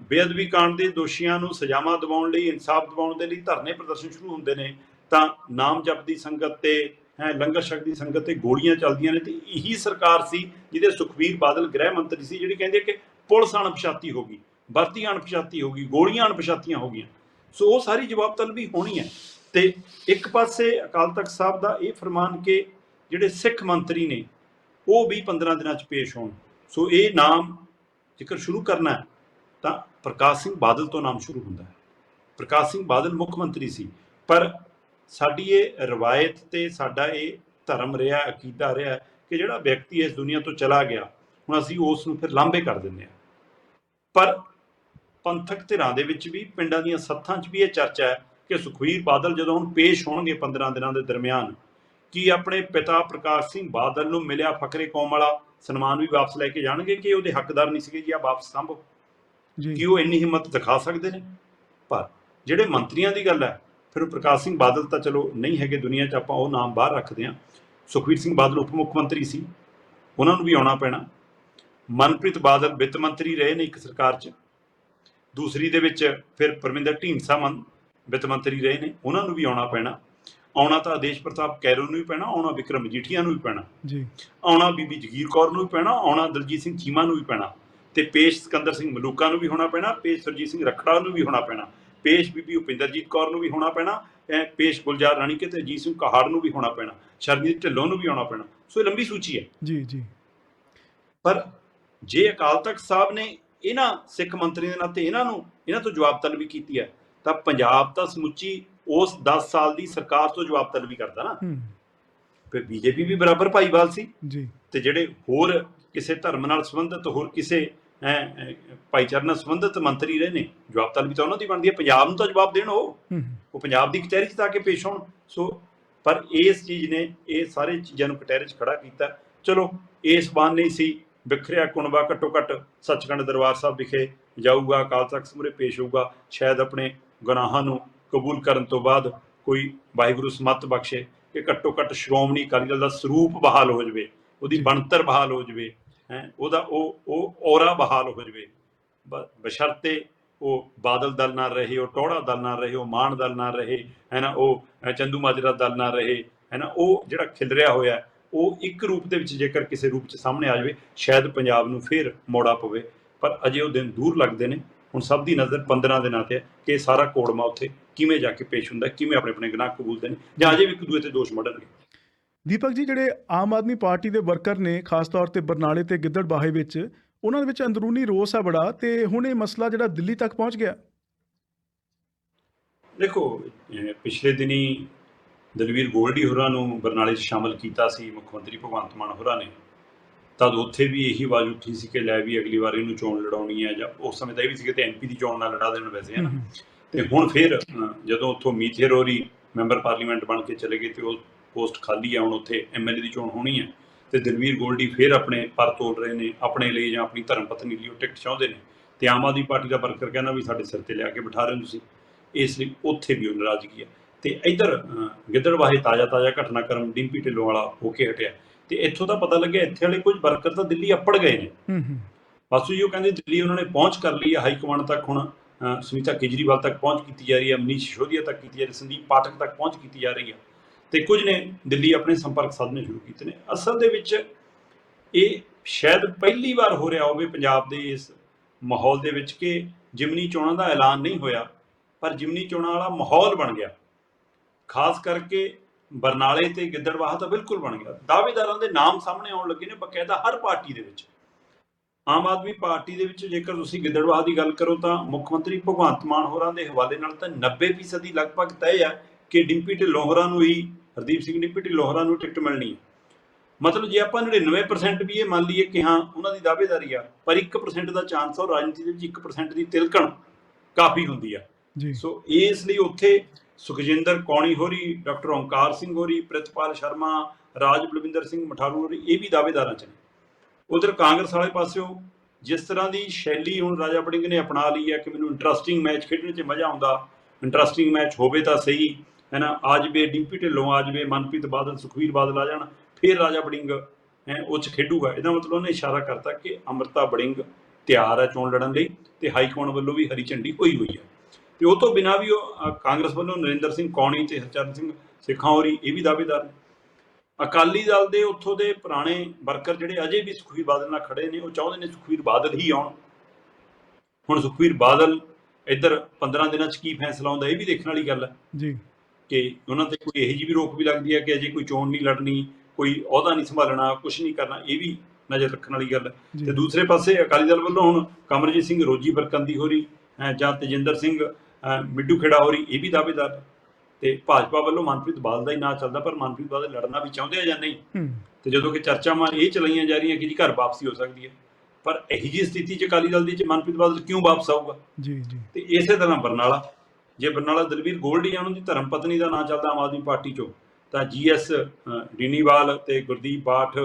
ਬੇਅਦਬੀ ਕਾਂਡ ਦੇ ਦੋਸ਼ੀਆਂ ਨੂੰ ਸਜ਼ਾਵਾਂ ਦਿਵਾਉਣ ਲਈ, ਇਨਸਾਫ ਦਿਵਾਉਣ ਦੇ ਲਈ ਧਰਨੇ ਪ੍ਰਦਰਸ਼ਨ ਸ਼ੁਰੂ ਹੁੰਦੇ ਨੇ, ਤਾਂ ਨਾਮ ਜਪ ਦੀ ਸੰਗਤ ਤੇ, ਹੈ, ਲੰਗਰ ਛਕ ਦੀ ਸੰਗਤ ਤੇ ਗੋਲੀਆਂ ਚੱਲਦੀਆਂ ਨੇ ਤੇ ਇਹੀ ਸਰਕਾਰ ਸੀ ਜਿਹਦੇ ਸੁਖਵੀਰ ਬਾਦਲ ਗ੍ਰਹਿ ਮੰਤਰੀ ਸੀ, ਜਿਹੜੀ ਕਹਿੰਦੇ ਕਿ ਪੁਲਿਸ ਅਣਪਛਾਤੀ ਹੋ ਗਈ ਵਰਤੀ ਅਣਪਛਾਤੀ ਹੋ ਗਈ, ਗੋਲੀਆਂ ਅਣਪਛਾਤੀਆਂ ਹੋ ਗਈਆਂ। ਸੋ ਉਹ ਸਾਰੀ ਜਵਾਬ ਤਲਬੀ ਹੋਣੀ ਹੈ। ਤੇ ਇੱਕ ਪਾਸੇ ਅਕਾਲ ਤਖਤ ਸਾਹਿਬ ਦਾ ਇਹ ਫਰਮਾਨ ਕਿ ਜਿਹੜੇ ਸਿੱਖ ਮੰਤਰੀ ਨੇ, ਉਹ ਵੀ 15 ਦਿਨਾਂ ਚ ਪੇਸ਼ ਹੋਣ। ਸੋ ਇਹ ਨਾਮ ਜੇਕਰ ਸ਼ੁਰੂ ਕਰਨਾ ਹੈ, ਤਾਂ ਪ੍ਰਕਾਸ਼ ਸਿੰਘ ਬਾਦਲ ਤੋਂ ਨਾਮ ਸ਼ੁਰੂ ਹੁੰਦਾ ਹੈ। ਪ੍ਰਕਾਸ਼ ਸਿੰਘ ਬਾਦਲ ਮੁੱਖ ਮੰਤਰੀ ਸੀ, ਪਰ ਸਾਡੀ ਇਹ ਰਵਾਇਤ ਤੇ ਸਾਡਾ ਇਹ ਧਰਮ ਰਿਹਾ, ਅਕੀਦਾ ਰਿਹਾ ਕਿ ਜਿਹੜਾ ਵਿਅਕਤੀ ਇਸ ਦੁਨੀਆ ਤੋਂ ਚਲਾ ਗਿਆ, ਹੁਣ ਅਸੀਂ ਉਸ ਨੂੰ ਫਿਰ ਲਾਂਭੇ ਕਰ ਦਿੰਦੇ ਹਾਂ। ਪਰ ਪੰਥਕ ਧਿਰਾਂ ਦੇ ਵਿੱਚ ਵੀ, ਪਿੰਡਾਂ ਦੀਆਂ ਸੱਥਾਂ 'ਚ ਵੀ ਇਹ ਚਰਚਾ ਹੈ ਕਿ ਸੁਖਵੀਰ ਬਾਦਲ ਜਦੋਂ ਹੁਣ ਪੇਸ਼ ਹੋਣਗੇ 15 ਦਿਨਾਂ ਦੇ ਦਰਮਿਆਨ ਕੀ ਆਪਣੇ ਪਿਤਾ ਪ੍ਰਕਾਸ਼ ਸਿੰਘ ਬਾਦਲ ਨੂੰ ਮਿਲਿਆ ਫਕਰੇ ਕੌਮ ਵਾਲਾ ਸਨਮਾਨ ਵੀ ਵਾਪਸ ਲੈ ਕੇ ਜਾਣਗੇ ਕਿ ਉਹਦੇ ਹੱਕਦਾਰ ਨਹੀਂ ਸੀਗੇ ਜੀ? ਆ ਵਾਪਸ ਸੰਭਵ ਜੀ। ਕੀ ਉਹ ਇੰਨੀ ਹਿੰਮਤ ਦਿਖਾ ਸਕਦੇ ਨੇ? ਪਰ ਜਿਹੜੇ ਮੰਤਰੀਆਂ ਦੀ ਗੱਲ ਹੈ ਫਿਰ ਪ੍ਰਕਾਸ਼ ਸਿੰਘ ਬਾਦਲ ਤਾਂ ਚਲੋ ਨਹੀਂ ਹੈਗੇ ਦੁਨੀਆ 'ਚ ਆਪਾਂ ਉਹ ਨਾਮ ਬਾਹਰ ਰੱਖਦੇ ਹਾਂ। ਸੁਖਵੀਰ ਸਿੰਘ ਬਾਦਲ ਉਪ ਮੁੱਖ ਮੰਤਰੀ ਸੀ। ਉਹਨਾਂ ਨੂੰ ਵੀ ਆਉਣਾ ਪੈਣਾ। ਮਨਪ੍ਰੀਤ ਬਾਦਲ ਵਿੱਤ ਮੰਤਰੀ ਰਹੇ ਨੇ ਇੱਕ ਸਰਕਾਰ 'ਚ। ਦੂਸਰੀ ਦੇ ਵਿੱਚ ਫਿਰ ਪਰਮਿੰਦਰ ਮਨ ਵਿੱਤ ਮੰਤਰੀ ਰਹੇ ਨੇ ਉਹਨਾਂ ਨੂੰ ਵੀ ਆਉਣਾ ਪੈਣਾ ਆਉਣਾ ਤਾਂ ਆਦੇਸ਼ ਪ੍ਰਤਾਪ ਕੈਰੋ ਨੂੰ ਵੀ ਪੈਣਾ ਆਉਣਾ ਵਿਕਰਮ ਮਜੀਠੀਆ ਨੂੰ ਵੀ ਪੈਣਾ ਜੀ ਆਉਣਾ ਬੀਬੀ ਜਗੀਰ ਕੌਰ ਨੂੰ ਵੀ ਪੈਣਾ ਆਉਣਾ ਦਲਜੀਤ ਸਿੰਘ ਚੀਮਾ ਨੂੰ ਵੀ ਪੈਣਾ ਤੇ ਪੇਸ਼ ਸਿਕੰਦਰ ਸਿੰਘ ਮਲੂਕਾ ਨੂੰ ਵੀ ਹੋਣਾ ਪੈਣਾ ਪੇਸ਼ ਸਰਜੀਤ ਸਿੰਘ ਰਖੜਾ ਨੂੰ ਵੀ ਹੋਣਾ ਪੈਣਾ ਪੇਸ਼ ਬੀਬੀ ਉਪਿੰਦਰਜੀਤ ਕੌਰ ਨੂੰ ਵੀ ਹੋਣਾ ਪੈਣਾ ਪੇਸ਼ ਗੁਲਜ਼ਾਰ ਰਾਣੀਕੇ ਤੇ ਅਜੀਤ ਸਿੰਘ ਕਹਾੜ ਨੂੰ ਵੀ ਹੋਣਾ ਪੈਣਾ ਸ਼ਰਮੀਤ ਢਿੱਲੋਂ ਨੂੰ ਵੀ ਆਉਣਾ ਪੈਣਾ ਸੋ ਇਹ ਲੰਬੀ ਸੂਚੀ ਹੈ ਜੀ ਜੀ ਪਰ ਜੇ ਅਕਾਲ ਤਖਤ ਸਾਹਿਬ ਨੇ ਇਹਨਾਂ ਸਿੱਖ ਮੰਤਰੀਆਂ ਦੇ ਨਾਤੇ ਇਹਨਾਂ ਨੂੰ ਇਹਨਾਂ ਤੋਂ ਜਵਾਬ ਤਲਬੀ ਕੀਤੀ ਹੈ ਤਾਂ ਪੰਜਾਬ ਤਾਂ ਸਮੁੱਚੀ ਉਸ 10 ਸਾਲ ਦੀ ਸਰਕਾਰ ਤੋਂ ਜਵਾਬ ਤਲਬੀ ਕਰਦਾ ਨਾ। ਫਿਰ ਬੀਜੇਪੀ ਵੀ ਬਰਾਬਰ ਭਾਈਵਾਲ ਸੀ। ਜੀ। ਤੇ ਜਿਹੜੇ ਹੋਰ ਕਿਸੇ ਧਰਮ ਨਾਲ ਸੰਬੰਧਿਤ ਹੋਰ ਕਿਸੇ ਭਾਈਚਾਰੇ ਨਾਲ ਸੰਬੰਧਿਤ ਮੰਤਰੀ ਰਹੇ ਨੇ ਜਵਾਬ ਤਲਬੀ ਤਾਂ ਉਹਨਾਂ ਦੀ ਬਣਦੀ ਹੈ। ਪੰਜਾਬ ਨੂੰ ਤਾਂ ਜਵਾਬ ਦੇਣ ਉਹ। ਉਹ ਪੰਜਾਬ ਦੀ ਕਚਹਿਰੀ 'ਚ ਤਾਂ ਕੇ ਪੇਸ਼ ਹੋਣ। ਸੋ ਪਰ ਇਸ ਚੀਜ਼ ਨੇ ਇਹ ਸਾਰੇ ਚੀਜ਼ਾਂ ਨੂੰ ਕਟਹਿਰੇ 'ਚ ਖੜਾ ਕੀਤਾ। ਚਲੋ ਇਸ ਬਾਨ ਨਹੀਂ ਸੀ ਵਿਖਰਿਆ ਕੁਣਬਾ ਘੱਟੋ ਘੱਟ ਸੱਚਖੰਡ ਦਰਬਾਰ ਸਾਹਿਬ ਵਿਖੇ ਜਾਊਗਾ ਅਕਾਲ ਤਖਤ ਸਮੁਰੇ ਪੇਸ਼ ਹੋਊਗਾ। ਸ਼ਾਇਦ ਆਪਣੇ ਗੁਨਾਹਾਂ ਨੂੰ ਕਬੂਲ ਕਰਨ ਤੋਂ ਬਾਅਦ ਕੋਈ ਵਾਹਿਗੁਰੂ ਸਮਤ ਬਖਸ਼ੇ ਕਿ ਘੱਟੋ ਘੱਟ ਸ਼੍ਰੋਮਣੀ ਅਕਾਲੀ ਦਲ ਦਾ ਸਰੂਪ ਬਹਾਲ ਹੋ ਜਾਵੇ ਉਹਦੀ ਬਣਤਰ ਬਹਾਲ ਹੋ ਜਾਵੇ ਹੈ ਉਹਦਾ ਉਹ ਉਹ ਔਰਾ ਬਹਾਲ ਹੋ ਜਾਵੇ। ਬ- ਬਸ਼ਰਤੇ ਉਹ ਬਾਦਲ ਦਲ ਨਾਲ ਰਹੇ ਉਹ ਟੋੜਾ ਦਲ ਨਾਲ ਰਹੇ ਉਹ ਮਾਨ ਦਲ ਨਾਲ ਰਹੇ ਹੈ ਨਾ ਉਹ ਅ, ਚੰਦੂ ਮਾਜਰਾ ਦਲ ਨਾਲ ਰਹੇ ਹੈ ਨਾ ਉਹ ਜਿਹੜਾ ਖਿਲਰਿਆ ਹੋਇਆ ਉਹ ਇੱਕ ਰੂਪ ਦੇ ਵਿੱਚ ਜੇਕਰ ਕਿਸੇ ਰੂਪ 'ਚ ਸਾਹਮਣੇ ਆ ਜਾਵੇ ਸ਼ਾਇਦ ਪੰਜਾਬ ਨੂੰ ਫੇਰ ਮੋੜਾ ਪਵੇ ਪਰ ਅਜੇ ਉਹ ਦਿਨ ਦੂਰ ਲੱਗਦੇ ਨੇ। ਹੁਣ ਸਭ ਦੀ ਨਜ਼ਰ 15 ਦਿਨਾਂ ਤੇ ਹੈ ਕਿ ਇਹ ਸਾਰਾ ਕੋੜਮਾ ਉੱਥੇ ਕਿਵੇਂ ਜਾ ਕੇ ਪੇਸ਼ ਹੁੰਦਾ ਕਿਵੇਂ ਆਪਣੇ ਆਪਣੇ ਗੁਨਾਹ ਕਬੂਲਦੇ ਨੇ ਜਾਂ ਅਜੇ ਵੀ ਇੱਕ ਦੂਏ ਤੇ ਦੋਸ਼ ਮੜਨਗੇ। ਦੀਪਕ ਜੀ ਜਿਹੜੇ ਆਮ ਆਦਮੀ ਪਾਰਟੀ ਦੇ ਵਰਕਰ ਨੇ ਖਾਸ ਤੌਰ ਤੇ ਬਰਨਾਲੇ ਤੇ ਗਿੱਦੜਬਾਹੇ ਵਿੱਚ ਉਹਨਾਂ ਦੇ ਵਿੱਚ ਅੰਦਰੂਨੀ ਰੋਸ ਆ ਬੜਾ ਤੇ ਹੁਣ ਇਹ ਮਸਲਾ ਜਿਹੜਾ ਦਿੱਲੀ ਤੱਕ ਪਹੁੰਚ ਗਿਆ। ਦੇਖੋ ਪਿਛਲੇ ਦਿਨੀ ਦਲਵੀਰ ਗੋਲਡੀ ਹੋਰਾਂ ਨੂੰ ਬਰਨਾਲੇ 'ਚ ਸ਼ਾਮਲ ਕੀਤਾ ਸੀ ਮੁੱਖ ਮੰਤਰੀ ਭਗਵੰਤ ਮਾਨ ਹੋਰਾਂ ਨੇ। ਤਦ ਉੱਥੇ ਵੀ ਇਹੀ ਆਵਾਜ਼ ਉੱਠੀ ਸੀ ਕਿ ਲੈ ਵੀ ਅਗਲੀ ਵਾਰ ਇਹਨੂੰ ਚੋਣ ਲੜਾਉਣੀ ਹੈ ਜਾਂ ਉਸ ਸਮੇਂ ਤਾਂ ਇਹ ਵੀ ਸੀ ਕਿ ਤੇ ਐਮਪੀ ਦੀ ਚੋਣ ਨਾਲ ਲੜਾ ਦੇਣ ਵੈਸੇ ਹੈ ਨਾ? ਤੇ ਹੁਣ ਫਿਰ ਜਦੋਂ ਉੱਥੋਂ ਮੀਥੇਰ ਹੋਰੀ ਮੈਂਬਰ ਪਾਰਲੀਮੈਂਟ ਬਣ ਕੇ ਚਲੇ ਗਏ ਤੇ ਉਹ ਪੋਸਟ ਖਾਲੀ ਆ ਹੁਣ ਉੱਥੇ ਐਮਐਲਏ ਦੀ ਚੋਣ ਹੋਣੀ ਹੈ ਤੇ ਦਲਵੀਰ ਗੋਲਡੀ ਫਿਰ ਆਪਣੇ ਪਰ ਤੋੜ ਰਹੇ ਨੇ ਆਪਣੇ ਲਈ ਜਾਂ ਆਪਣੀ ਧਰਮ ਪਤਨੀ ਲਈ ਉਹ ਟਿਕਟ ਚਾਹੁੰਦੇ ਨੇ ਤੇ ਆਮ ਆਦਮੀ ਪਾਰਟੀ ਦਾ ਵਰਕਰ ਕਹਿੰਦਾ ਵੀ ਸਾਡੇ ਸਿਰ ਤੇ ਲਿਆ ਕੇ ਬਿਠਾ ਰਹੇ ਹੋ ਤੁਸੀਂ ਇਸ ਲਈ ਉੱਥੇ ਵੀ ਉਹ ਨਾਰਾਜ਼ਗੀ ਹੈ। ਤੇ ਇਧਰ ਗਿੱਦੜਵਾਹੇ ਤਾਜ਼ਾ ਤਾਜ਼ਾ ਘਟਨਾਕ੍ਰਮ ਡਿੰਪੀ ਢਿੱਲੋਂ ਵਾਲਾ ਹੋ ਕੇ ਹਟਿਆ। ਤੇ ਇੱਥੋਂ ਦਾ ਪਤਾ ਲੱਗਿਆ ਇੱਥੇ ਵਾਲੇ ਕੁਝ ਵਰਕਰ ਤਾਂ ਦਿੱਲੀ ਅੱਪੜ ਗਏ ਨੇ। ਹੂੰ ਹੂੰ। ਬਾਸੂ ਉਹ ਕਹਿੰਦੇ ਦਿੱਲੀ ਉਹਨਾਂ ਨੇ ਪਹੁੰਚ ਕਰ ਲਈ ਹੈ ਹਾਈ ਕਮਾਂਡ ਤੱਕ ਹੁਣ ਸੁਨੀਤਾ ਕੇਜਰੀਵਾਲ ਤੱਕ ਪਹੁੰਚ ਕੀਤੀ ਜਾ ਰਹੀ ਹੈ ਮਨੀਸ਼ ਸਿਸੋਦੀਆ ਤੱਕ ਕੀਤੀ ਜਾ ਰਹੀ ਹੈ ਸੰਦੀਪ ਪਾਠਕ ਤੱਕ ਪਹੁੰਚ ਕੀਤੀ ਜਾ ਰਹੀ ਹੈ। ਤੇ ਕੁਝ ਨੇ ਦਿੱਲੀ ਆਪਣੇ ਸੰਪਰਕ ਸਾਧਨੇ ਸ਼ੁਰੂ ਕੀਤੇ ਨੇ। ਅਸਲ ਦੇ ਵਿੱਚ ਇਹ ਸ਼ਾਇਦ ਪਹਿਲੀ ਵਾਰ ਹੋ ਰਿਹਾ ਹੋਵੇ ਪੰਜਾਬ ਦੇ ਇਸ ਮਾਹੌਲ ਦੇ ਵਿੱਚ ਕਿ ਜਿਮਨੀ ਚੋਣਾਂ ਦਾ ਐਲਾਨ ਨਹੀਂ ਹੋਇਆ ਪਰ ਜਿਮਨੀ ਚੋਣਾਂ ਵਾਲਾ ਮਾਹੌਲ ਬਣ ਗਿਆ। ਖਾਸ ਕਰਕੇ ਬਰਨਾਲੇ ਤੇ ਗਿੱਦੜਵਾਹਾ ਤਾਂ ਬਿਲਕੁਲ ਬਣ ਗਿਆ। ਦਾਅਵੇਦਾਰਾਂ ਦੇ ਨਾਮ ਸਾਹਮਣੇ ਆਉਣ ਲੱਗੇ ਨੇ ਬਕਾਇਦਾ ਹਰ ਪਾਰਟੀ ਦੇ ਵਿੱਚ। ਆਮ ਆਦਮੀ ਪਾਰਟੀ ਦੇ ਵਿੱਚ ਜੇਕਰ ਤੁਸੀਂ ਗਿੱਦੜਵਾਹਾ ਦੀ ਗੱਲ ਕਰੋ ਤਾਂ ਮੁੱਖ ਮੰਤਰੀ ਭਗਵੰਤ ਮਾਨ ਹੋਰਾਂ ਦੇ ਹਵਾਲੇ ਨਾਲ ਤਾਂ 90% ਦੀ ਲਗਭਗ ਤੈਅ ਹੈ ਕਿ ਡਿੰਪੀ ਢਿੱਲੋਂ ਹੋਰਾਂ ਨੂੰ ਹੀ ਹਰਦੀਪ ਸਿੰਘ ਡਿੰਪੀ ਢਿੱਲੋਂ ਹੋਰਾਂ ਨੂੰ ਟਿਕਟ ਮਿਲਣੀ ਹੈ ਮਤਲਬ ਜੇ ਆਪਾਂ 99% ਵੀ ਇਹ ਮੰਨ ਲਈਏ ਕਿ ਹਾਂ ਉਹਨਾਂ ਦੀ ਦਾਅਵੇਦਾਰੀ ਆ ਪਰ 1% ਦਾ ਚਾਂਸ ਆ ਰਾਜਨੀਤੀ ਦੇ ਵਿੱਚ 1% ਦੀ ਤਿਲਕਣ ਕਾਫੀ ਹੁੰਦੀ ਆ। ਜੀ। ਸੋ ਇਸ ਲਈ ਉੱਥੇ ਸੁਖਜਿੰਦਰ ਕੌਣੀ ਹੋਰੀ, ਡਾਕਟਰ ਓਮਕਾਰ ਸਿੰਘ ਹੋਰੀ, ਪ੍ਰਿਤਪਾਲ ਸ਼ਰਮਾ, ਰਾਜ ਬਲਵਿੰਦਰ ਸਿੰਘ ਮਠਾਰੂ ਹੋਰੀ, ਇਹ ਵੀ ਦਾਅਵੇਦਾਰਾਂ ਚ ਨੇ। ਉਧਰ ਕਾਂਗਰਸ ਵਾਲੇ ਪਾਸਿਓਂ ਜਿਸ ਤਰ੍ਹਾਂ ਦੀ ਸ਼ੈਲੀ ਹੁਣ ਰਾਜਾ ਬੜਿੰਗ ਨੇ ਅਪਣਾ ਲਈ ਹੈ ਕਿ ਮੈਨੂੰ ਇੰਟਰਸਟਿੰਗ ਮੈਚ ਖੇਡਣ 'ਚ ਮਜ਼ਾ ਆਉਂਦਾ, ਇੰਟਰਸਟਿੰਗ ਮੈਚ ਹੋਵੇ ਤਾਂ ਸਹੀ, ਹੈ ਨਾ? ਅੱਜ ਵੀ ਡੀਪੀ ਢਿੱਲੋਂ ਅੱਜ ਵੀ ਮਨਪ੍ਰੀਤ ਬਾਦਲ, ਸੁਖਵੀਰ ਬਾਦਲ ਆ ਜਾਣ, ਫਿਰ ਰਾਜਾ ਬੜਿੰਗ ਹੈ, ਉਹ 'ਚ ਖੇਡੂਗਾ। ਇਹਦਾ ਮਤਲਬ ਉਹਨੇ ਇਸ਼ਾਰਾ ਕਰਤਾ ਕਿ ਅਮਰਤਾ ਬੜਿੰਗ ਤਿਆਰ ਹੈ ਚੋਣ ਲੜਨ ਲਈ ਤੇ ਹਾਈ ਕਮਾਂਡ ਵੱਲੋਂ ਵੀ ਹਰੀ ਝੰਡੀ ਹੋਈ ਹੋਈ ਹੈ। ਤੇ ਉਹ ਤੋਂ ਬਿਨਾਂ ਵੀ ਉਹ ਕਾਂਗਰਸ ਵੱਲੋਂ ਨਰਿੰਦਰ ਸਿੰਘ ਕੌਣੀ ਤੇ ਹਰਚਰਨ ਸਿੰਘ ਸਿੱਖਾਂ ਹੋਰੀ ਇਹ ਵੀ ਦਾਅਵੇਦਾਰ ਨੇ। ਅਕਾਲੀ ਦਲ ਦੇ ਉੱਥੋਂ ਦੇ ਪੁਰਾਣੇ ਵਰਕਰ ਜਿਹੜੇ ਅਜੇ ਵੀ ਸੁਖਵੀਰ ਬਾਦਲ ਨਾਲ ਖੜੇ ਨੇ ਉਹ ਚਾਹੁੰਦੇ ਨੇ ਸੁਖਵੀਰ ਬਾਦਲ ਹੀ ਆਉਣ। ਹੁਣ ਸੁਖਵੀਰ ਬਾਦਲ ਇੱਧਰ 15 ਦਿਨਾਂ 'ਚ ਕੀ ਫੈਸਲਾ ਆਉਂਦਾ ਇਹ ਵੀ ਦੇਖਣ ਵਾਲੀ ਗੱਲ ਹੈ। ਜੀ। ਕਿ ਉਹਨਾਂ ਤੇ ਕੋਈ ਇਹੋ ਜਿਹੀ ਵੀ ਰੋਕ ਵੀ ਲੱਗਦੀ ਹੈ ਕਿ ਅਜੇ ਕੋਈ ਚੋਣ ਨਹੀਂ ਲੜਨੀ ਕੋਈ ਅਹੁਦਾ ਨਹੀਂ ਸੰਭਾਲਣਾ ਕੁਝ ਨਹੀਂ ਕਰਨਾ ਇਹ ਵੀ ਨਜ਼ਰ ਰੱਖਣ ਵਾਲੀ ਗੱਲ ਹੈ। ਜੀ। ਤੇ ਦੂਸਰੇ ਪਾਸੇ ਅਕਾਲੀ ਦਲ ਵੱਲੋਂ ਹੁਣ ਕਮਰਜੀਤ ਸਿੰਘ ਰੋਜੀ ਬਰਕੰਦੀ ਹੋਰੀ ਜਾਂ ਤੇਜਿੰਦਰ ਸਿੰਘ ਮਿੱਡੂ ਖੇੜਾ ਹੋਰੀ ਇਹ ਵੀ ਦਾਅਵੇਦਾਰ। ਤੇ ਭਾਜਪਾ ਵੱਲੋਂ ਮਨਪ੍ਰੀਤ ਬਾਦਲ ਦਾ ਹੀ ਨਾਂ ਚੱਲਦਾ ਪਰ ਮਨਪ੍ਰੀਤ ਬਾਦਲ ਲੜਨਾ ਵੀ ਚਾਹੁੰਦੇ ਆ ਜਾਂ ਨਹੀਂ? ਤੇ ਜਦੋਂ ਕਿ ਚਰਚਾਵਾਂ ਇਹ ਚਲਾਈਆਂ ਜਾ ਰਹੀਆਂ ਕਿ ਜੀ ਘਰ ਵਾਪਸੀ ਹੋ ਸਕਦੀ ਹੈ। ਪਰ ਇਹੀ ਜੀ ਸਥਿਤੀ 'ਚ ਅਕਾਲੀ ਦਲ ਦੀ 'ਚ ਮਨਪ੍ਰੀਤ ਬਾਦਲ ਕਿਉਂ ਵਾਪਸ ਆਊਗਾ? ਜੀ ਜੀ। ਤੇ ਇਸੇ ਤਰ੍ਹਾਂ ਬਰਨਾਲਾ ਜੇ ਬਰਨਾਲਾ ਦਲਵੀਰ ਗੋਲਡੀ ਆ ਉਹਨਾਂ ਦੀ ਧਰਮ ਪਤਨੀ ਦਾ ਨਾਂ ਚੱਲਦਾ ਆਮ ਆਦਮੀ ਪਾਰਟੀ ਚੋਂ ਤਾਂ ਜੀਐਸ ਡੀਨੀਵਾਲ ਤੇ ਗੁਰਦੀਪ ਬਾਠ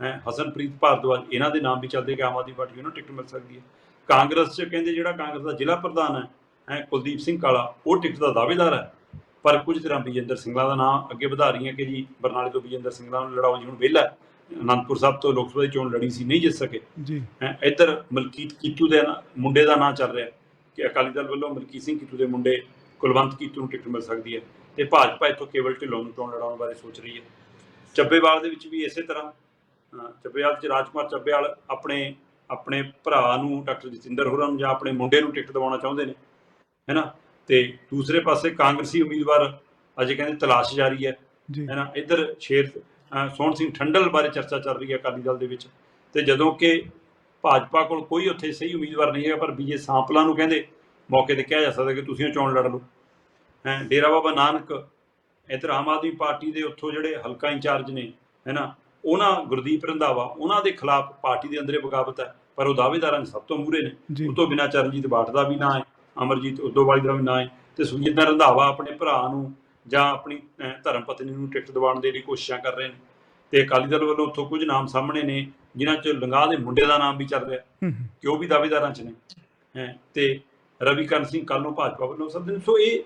ਹੈ ਹਸਨਪ੍ਰੀਤ ਭਾਰਦਵਾਜ ਇਹਨਾਂ ਦੇ ਨਾਮ ਵੀ ਚੱਲਦੇ ਕਿ ਆਮ ਆਦਮੀ ਪਾਰਟੀ ਨੂੰ ਟਿਕਟ ਮਿਲ ਸਕਦੀ ਹੈ। ਕਾਂਗਰਸ 'ਚ ਕਹਿੰਦੇ ਜਿਹੜਾ ਕਾਂਗਰਸ ਦਾ ਜ਼ਿਲ੍ਹਾ ਪ੍ਰਧਾਨ ਹੈ ਹੈ ਕੁਲਦੀਪ ਸਿੰਘ ਕਾਲਾ ਉਹ ਟਿਕਟ ਦਾ ਦਾਅਵੇਦਾਰ ਹੈ। ਪਰ ਕੁਝ ਤਰ੍ਹਾਂ ਵਿਜੇਂਦਰ ਸਿੰਘਲਾ ਦਾ ਨਾਮ ਅੱਗੇ ਵਧਾ ਰਹੀਆਂ ਕਿ ਜੀ ਬਰਨਾਲੇ ਤੋਂ ਵਿਜੇਂਦਰ ਸਿੰਘਲਾ ਨੂੰ ਲੜਾਓ ਜੀ ਹੁਣ ਵਿਹਲਾ। ਅਨੰਦਪੁਰ ਸਾਹਿਬ ਤੋਂ ਲੋਕ ਸਭਾ ਦੀ ਚੋਣ ਲੜੀ ਸੀ ਨਹੀਂ ਜਿੱਤ ਸਕੇ। ਜੀ। ਹੈਂ ਇੱਧਰ ਮਲਕੀਤ ਕੀਤੂ ਦੇ ਮੁੰਡੇ ਦਾ ਨਾਂ ਚੱਲ ਰਿਹਾ ਕਿ ਅਕਾਲੀ ਦਲ ਵੱਲੋਂ ਮਲਕੀਤ ਸਿੰਘ ਕੀਤੂ ਦੇ ਮੁੰਡੇ ਕੁਲਵੰਤ ਕੀਤੂ ਨੂੰ ਟਿਕਟ ਮਿਲ ਸਕਦੀ ਹੈ ਤੇ ਭਾਜਪਾ ਇੱਥੋਂ ਕੇਵਲ ਢਿੱਲੋਂ ਨੂੰ ਚੋਣ ਲੜਾਉਣ ਬਾਰੇ ਸੋਚ ਰਹੀ ਹੈ। ਚੱਬੇਵਾਲ ਦੇ ਵਿੱਚ ਵੀ ਇਸੇ ਤਰ੍ਹਾਂ ਚੱਬੇਵਾਲ ਚ ਰਾਜਕੁਮਾਰ ਚੱਬੇਵਾਲ ਆਪਣੇ ਆਪਣੇ ਭਰਾ ਨੂੰ ਡਾਕਟਰ ਜਤਿੰਦਰ ਹੋਰਾਂ ਨੂੰ ਜਾਂ ਆਪਣੇ ਮੁੰਡੇ ਨੂੰ ਟਿਕਟ ਦਿਵਾਉਣਾ ਚਾਹੁੰਦੇ ਨੇ। ਹੈਨਾ ਤੇ ਦੂਸਰੇ ਪਾਸੇ ਕਾਂਗਰਸੀ ਉਮੀਦਵਾਰ ਅਜੇ ਕਹਿੰਦੇ ਤਲਾਸ਼ ਜਾਰੀ ਹੈ ਹੈ ਨਾ? ਇੱਧਰ ਸ਼ੇਰ ਸੋਹਣ ਸਿੰਘ ਠੰਡਲ ਬਾਰੇ ਚਰਚਾ ਚੱਲ ਰਹੀ ਹੈ ਅਕਾਲੀ ਦਲ ਦੇ ਵਿੱਚ। ਤੇ ਜਦੋਂ ਕਿ ਭਾਜਪਾ ਕੋਲ ਕੋਈ ਉੱਥੇ ਸਹੀ ਉਮੀਦਵਾਰ ਨਹੀਂ ਹੈਗਾ ਪਰ ਵਿਜੇ ਸਾਂਪਲਾ ਨੂੰ ਕਹਿੰਦੇ ਮੌਕੇ ਤੇ ਕਿਹਾ ਜਾ ਸਕਦਾ ਕਿ ਤੁਸੀਂ ਚੋਣ ਲੜ ਲਓ। ਹੈ ਡੇਰਾ ਬਾਬਾ ਨਾਨਕ ਇੱਧਰ ਆਮ ਆਦਮੀ ਪਾਰਟੀ ਦੇ ਉੱਥੋਂ ਜਿਹੜੇ ਹਲਕਾ ਇੰਚਾਰਜ ਨੇ ਹੈ ਨਾ? ਉਹਨਾਂ ਗੁਰਦੀਪ ਰੰਧਾਵਾ ਉਹਨਾਂ ਦੇ ਖਿਲਾਫ ਪਾਰਟੀ ਦੇ ਅੰਦਰੇ ਬਗਾਵਤ ਹੈ ਪਰ ਉਹ ਦਾਅਵੇਦਾਰਾਂ ਸਭ ਤੋਂ ਮੂਹਰੇ ਨੇ। ਉਹ ਤੋਂ ਬਿਨਾਂ ਚਰਨਜੀਤ ਬਾਠ ਦਾ ਵੀ ਨਾਂ ਹੈ। ਅਮਰਜੀਤ ਉਦੋਵਾਲੀ ਦਾ ਵੀ ਨਾਂ ਹੈ ਤੇ ਸੁਖਜਿੰਦਰ ਰੰਧਾਵਾ ਆਪਣੇ ਭਰਾ ਨੂੰ ਜਾਂ ਆਪਣੀ ਧਰਮ ਪਤਨੀ ਨੂੰ ਟਿਕਟ ਦਿਵਾਉਣ ਦੇ ਲਈ ਕੋਸ਼ਿਸ਼ਾਂ ਕਰ ਰਹੇ ਨੇ। ਤੇ ਅਕਾਲੀ ਦਲ ਵੱਲੋਂ ਉੱਥੋਂ ਕੁਝ ਨਾਮ ਸਾਹਮਣੇ ਨੇ ਜਿਨ੍ਹਾਂ 'ਚ ਲੰਗਾ ਦੇ ਮੁੰਡੇ ਦਾ ਨਾਮ ਵੀ ਚੱਲ ਰਿਹਾ ਕਿ ਉਹ ਵੀ ਦਾਅਵੇਦਾਰਾਂ 'ਚ ਨੇ। ਹੈ ਤੇ ਰਵੀਕਰਨ ਸਿੰਘ ਕੱਲ ਨੂੰ ਭਾਜਪਾ ਵੱਲੋਂ ਸੱਦੇ ਨੇ ਸੋ ਇਹ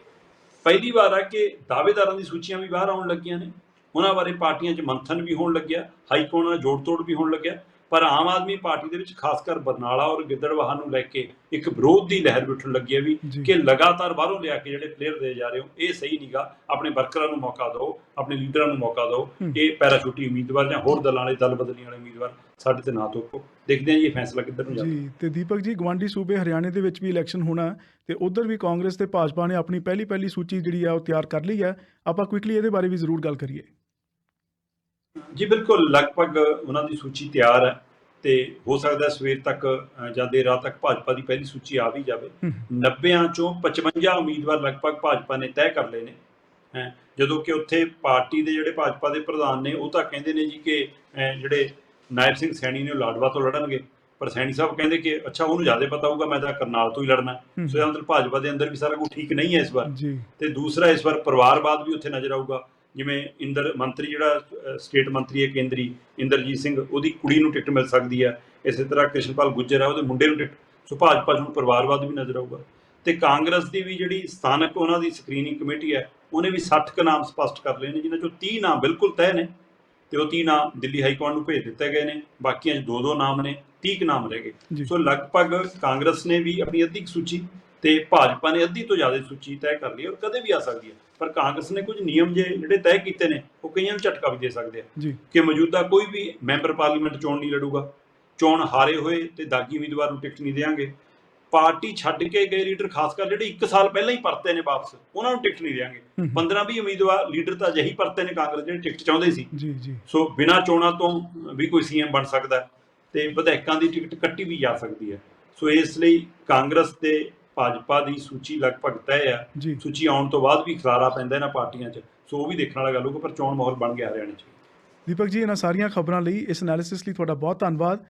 ਪਹਿਲੀ ਵਾਰ ਹੈ ਕਿ ਦਾਅਵੇਦਾਰਾਂ ਦੀ ਸੂਚੀਆਂ ਵੀ ਬਾਹਰ ਆਉਣ ਲੱਗੀਆਂ ਨੇ। ਉਹਨਾਂ ਬਾਰੇ ਪਾਰਟੀਆਂ 'ਚ ਮੰਥਨ ਵੀ ਹੋਣ ਲੱਗਿਆ ਹਾਈ ਕੋਰਟ ਨਾਲ ਜੋੜ ਤੋੜ ਵੀ ਹੋਣ ਲੱਗਿਆ। ਪਰ ਆਮ ਆਦਮੀ ਪਾਰਟੀ ਦੇ ਵਿੱਚ ਖਾਸ ਕਰ ਬਰਨਾਲਾ ਔਰ ਗਿੱਦੜਵਾਹਾ ਨੂੰ ਲੈ ਕੇ ਇੱਕ ਵਿਰੋਧ ਦੀ ਲਹਿਰ ਵੀ ਉੱਠਣ ਲੱਗੀ ਹੈ ਵੀ ਕਿ ਲਗਾਤਾਰ ਬਾਹਰੋਂ ਲਿਆ ਕੇ ਜਿਹੜੇ ਪਲੇਅਰ ਦੇ ਜਾ ਰਹੇ ਹੋ ਇਹ ਸਹੀ ਨਹੀਂਗਾ ਆਪਣੇ ਵਰਕਰਾਂ ਨੂੰ ਮੌਕਾ ਦਿਓ ਆਪਣੇ ਲੀਡਰਾਂ ਨੂੰ ਮੌਕਾ ਦਿਓ। ਇਹ ਪੈਰਾਸ਼ੂਟੀ ਉਮੀਦਵਾਰ ਜਾਂ ਹੋਰ ਦਲਾਂ ਵਾਲੇ ਦਲ ਬਦਲੀ ਵਾਲੇ ਉਮੀਦਵਾਰ ਸਾਡੇ ਤੇ ਨਾ ਥੋਪੋ। ਦੇਖਦੇ ਹਾਂ ਜੀ ਇਹ ਫੈਸਲਾ ਕਿੱਧਰ ਨੂੰ ਜਾਂਦਾ ਜੀ ਤੇ ਦੀਪਕ ਜੀ ਗਵਾਂਡੀ ਸੂਬੇ ਹਰਿਆਣੇ ਦੇ ਵਿੱਚ ਵੀ ਇਲੈਕਸ਼ਨ ਹੋਣਾ ਤੇ ਉਧਰ ਵੀ ਕਾਂਗਰਸ ਤੇ ਭਾਜਪਾ ਨੇ ਆਪਣੀ ਪਹਿਲੀ ਪਹਿਲੀ ਸੂਚੀ ਜਿਹੜੀ ਆ ਉਹ ਤਿਆਰ ਕਰ ਲਈ ਹੈ। ਆਪਾਂ ਕੁਇਕਲੀ ਇਹਦੇ ਬਾਰੇ ਵੀ ਜ਼ਰੂਰ ਗੱਲ ਕਰੀਏ। ਜੀ ਬਿਲਕੁਲ ਲਗਭਗ ਉਹਨਾਂ ਦੀ ਸੂਚੀ ਤਿਆਰ ਹੈ ਤੇ ਹੋ ਸਕਦਾ ਸਵੇਰ ਤੱਕ ਜਾਂ ਦੇਰ ਰਾਤ ਤੱਕ ਭਾਜਪਾ ਦੀ ਪਹਿਲੀ ਸੂਚੀ ਆ ਵੀ ਜਾਵੇ। ਹੂੰ। 90 ਚੋਂ 55 ਉਮੀਦਵਾਰ ਲਗਭਗ ਭਾਜਪਾ ਨੇ ਤੈਅ ਕਰ ਲਏ ਨੇ। ਹੈ ਜਦੋਂ ਕਿ ਉੱਥੇ ਪਾਰਟੀ ਦੇ ਜਿਹੜੇ ਭਾਜਪਾ ਦੇ ਪ੍ਰਧਾਨ ਨੇ ਉਹ ਤਾਂ ਕਹਿੰਦੇ ਨੇ ਜੀ ਕਿ ਜਿਹੜੇ ਨਾਇਬ ਸਿੰਘ ਸੈਣੀ ਨੇ ਲਾਡਵਾ ਤੋਂ ਲੜਨਗੇ। ਪਰ ਸੈਣੀ ਸਾਹਿਬ ਕਹਿੰਦੇ ਕਿ ਅੱਛਾ ਉਹਨੂੰ ਜ਼ਿਆਦਾ ਪਤਾ ਹੋਊਗਾ ਮੈਂ ਤਾਂ ਕਰਨਾਲ ਤੋਂ ਹੀ ਲੜਨਾ ਸੋ ਇਹਦਾ ਮਤਲਬ ਭਾਜਪਾ ਦੇ ਅੰਦਰ ਵੀ ਸਾਰਾ ਕੁਝ ਠੀਕ ਨਹੀਂ ਹੈ ਇਸ ਵਾਰ। ਤੇ ਦੂਸਰਾ ਇਸ ਵਾਰ ਪਰਿਵਾਰਵਾਦ ਵੀ ਉੱਥੇ ਨਜ਼ਰ ਆਊਗਾ। ਜਿਵੇਂ ਇੰਦਰ ਮੰਤਰੀ ਜਿਹੜਾ ਸਟੇਟ ਮੰਤਰੀ ਹੈ ਕੇਂਦਰੀ ਇੰਦਰਜੀਤ ਸਿੰਘ ਉਹਦੀ ਕੁੜੀ ਨੂੰ ਟਿਕਟ ਮਿਲ ਸਕਦੀ ਹੈ। ਇਸੇ ਤਰ੍ਹਾਂ ਕ੍ਰਿਸ਼ਨਪਾਲ ਗੁੱਜਰ ਹੈ ਉਹਦੇ ਮੁੰਡੇ ਨੂੰ ਟਿਕਟ ਸੋ ਭਾਜਪਾ ਹੁਣ ਪਰਿਵਾਰਵਾਦ ਵੀ ਨਜ਼ਰ ਆਊਗਾ। ਤੇ ਕਾਂਗਰਸ ਦੀ ਵੀ ਜਿਹੜੀ ਸਥਾਨਕ ਉਹਨਾਂ ਦੀ ਸਕਰੀਨਿੰਗ ਕਮੇਟੀ ਹੈ ਉਹਨੇ ਵੀ 60 ਕ ਨਾਮ ਸਪਸ਼ਟ ਕਰ ਲਏ ਨੇ ਜਿਨ੍ਹਾਂ ਚੋਂ 30 ਨਾਮ ਬਿਲਕੁਲ ਤੈਅ ਨੇ। ਤੇ ਉਹ 30 ਨਾਮ ਦਿੱਲੀ ਹਾਈ ਕੋਰਟ ਨੂੰ ਭੇਜ ਦਿੱਤੇ ਗਏ ਨੇ ਬਾਕੀਆਂ 'ਚ ਦੋ ਦੋ ਨਾਮ ਨੇ 30 ਕ ਨਾਮ ਰਹਿ ਗਏ। ਸੋ ਲਗਭਗ ਕਾਂਗਰਸ ਨੇ ਵੀ ਆਪਣੀ ਅੱਧੀ ਸੂਚੀ ਤੇ ਭਾਜਪਾ ਨੇ ਅੱਧੀ ਤੋਂ ਜ਼ਿਆਦਾ ਸੂਚੀ ਤੈਅ ਕਰ ਲਈ ਔਰ ਕਦੇ ਵੀ ਆ ਸਕਦੀ ਹੈ। ਪਰ ਕਾਂਗਰਸ ਨੇ ਕੁਝ ਨਿਯਮ ਜੇ ਜਿਹੜੇ ਤੈਅ ਕੀਤੇ ਨੇ ਉਹ ਕਈਆਂ ਨੂੰ ਝਟਕਾ ਵੀ ਦੇ ਸਕਦੇ ਆ। ਕਿ ਮੌਜੂਦਾ ਕੋਈ ਵੀ ਮੈਂਬਰ ਪਾਰਲੀਮੈਂਟ ਚੋਣ ਨਹੀਂ ਲੜੂਗਾ ਚੋਣ ਹਾਰੇ ਹੋਏ ਤੇ ਦਾਗੀ ਉਮੀਦਵਾਰ ਨੂੰ ਟਿਕਟ ਨਹੀਂ ਦੇਵਾਂਗੇ ਪਾਰਟੀ ਛੱਡ ਕੇ ਗਏ ਲੀਡਰ ਖਾਸ ਕਰ ਜਿਹੜੇ 1 ਸਾਲ ਪਹਿਲਾਂ ਹੀ ਪਰਤੇ ਨੇ ਵਾਪਸ ਉਹਨਾਂ ਨੂੰ ਟਿਕਟ ਨਹੀਂ ਦੇਾਂਗੇ ਹੂੰ, ਹੂੰ। 15 20 ਉਮੀਦਵਾਰ ਲੀਡਰ ਤਾਂ ਅਜਿਹੀ ਪਰਤੇ ਨੇ ਕਾਂਗਰਸ ਜਿਹੜੇ ਟਿਕਟ ਚਾਹੁੰਦੇ ਸੀ। ਜੀ ਜੀ। ਸੋ ਬਿਨਾਂ ਚੋਣਾਂ ਤੋਂ ਵੀ ਕੋਈ ਸੀਐਮ ਬਣ ਸਕਦਾ ਤੇ ਵਿਧਾਇਕਾਂ ਦੀ ਟਿਕਟ ਕੱਟੀ ਵੀ ਜਾ ਸਕਦੀ ਹੈ। ਸੋ ਇਸ ਲਈ ਕਾਂਗਰਸ ਤੇ ਭਾਜਪਾ ਦੀ ਸੂਚੀ ਲਗਭਗ ਤੈਅ ਹੈ ਜੀ। ਸੂਚੀ ਆਉਣ ਤੋਂ ਬਾਅਦ ਵੀ ਖਲਾਰਾ ਪੈਂਦਾ ਇਹਨਾਂ ਪਾਰਟੀਆਂ 'ਚ। ਸੋ ਉਹ ਵੀ ਦੇਖਣ ਵਾਲਾ ਗੱਲ ਹੋਊਗਾ ਪਰ ਚੋਣ ਮਾਹੌਲ ਬਣ ਗਿਆ ਹਰਿਆਣੇ 'ਚ। ਦੀਪਕ ਜੀ ਇਹਨਾਂ ਸਾਰੀਆਂ ਖਬਰਾਂ ਲਈ ਇਸ ਐਨਾਲਿਸਿਸ ਲਈ ਤੁਹਾਡਾ ਬਹੁਤ ਧੰਨਵਾਦ।